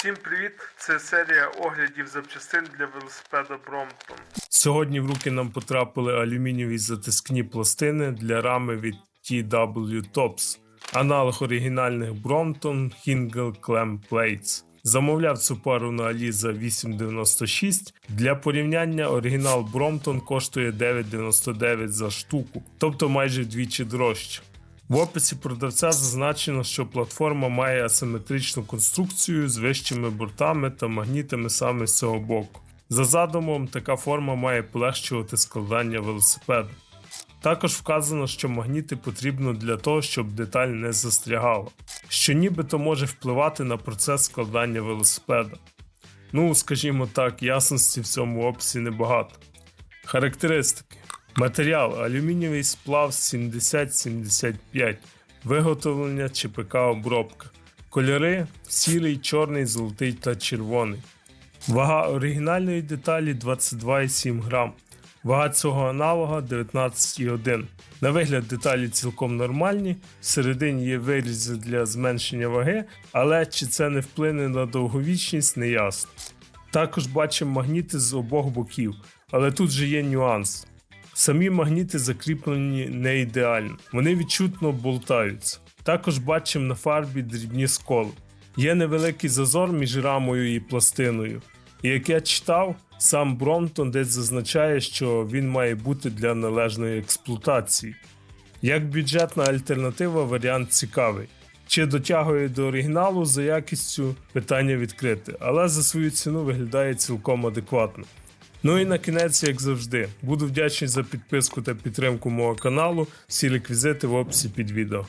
Всім привіт! Це серія оглядів запчастин для велосипеда Brompton. Сьогодні в руки нам потрапили алюмінієві затискні пластини для рами від TW Tops, аналог оригінальних Brompton Hingle Clamp Plates. Замовляв цю пару на Алі за 8,96. Для порівняння оригінал Brompton коштує 9,99 за штуку, тобто майже вдвічі дорожче. В описі продавця зазначено, що платформа має асиметричну конструкцію з вищими бортами та магнітами саме з цього боку. За задумом, така форма має полегшувати складання велосипеда. Також вказано, що магніти потрібно для того, щоб деталь не застрягала, що нібито може впливати на процес складання велосипеда. Ну, скажімо так, ясності в цьому описі небагато. Характеристики. Матеріал алюмінієвий сплав 7075, виготовлення ЧПК обробка. Кольори сірий, чорний, золотий та червоний. Вага оригінальної деталі 22,7 грам. Вага цього аналога 19,1. На вигляд деталі цілком нормальні. Всередині є вирізи для зменшення ваги, але чи це не вплине на довговічність, не ясно. Також бачимо магніти з обох боків, але тут же є нюанс. Самі магніти закріплені не ідеально, вони відчутно болтаються. Також бачимо на фарбі дрібні сколи. Є невеликий зазор між рамою і пластиною. І як я читав, сам Бромтон десь зазначає, що він має бути для належної експлуатації. Як бюджетна альтернатива, варіант цікавий. Чи дотягує до оригіналу за якістю питання відкрите, але за свою ціну виглядає цілком адекватно. Ну і на кінець, як завжди, буду вдячний за підписку та підтримку мого каналу. Всі реквізити в описі під відео.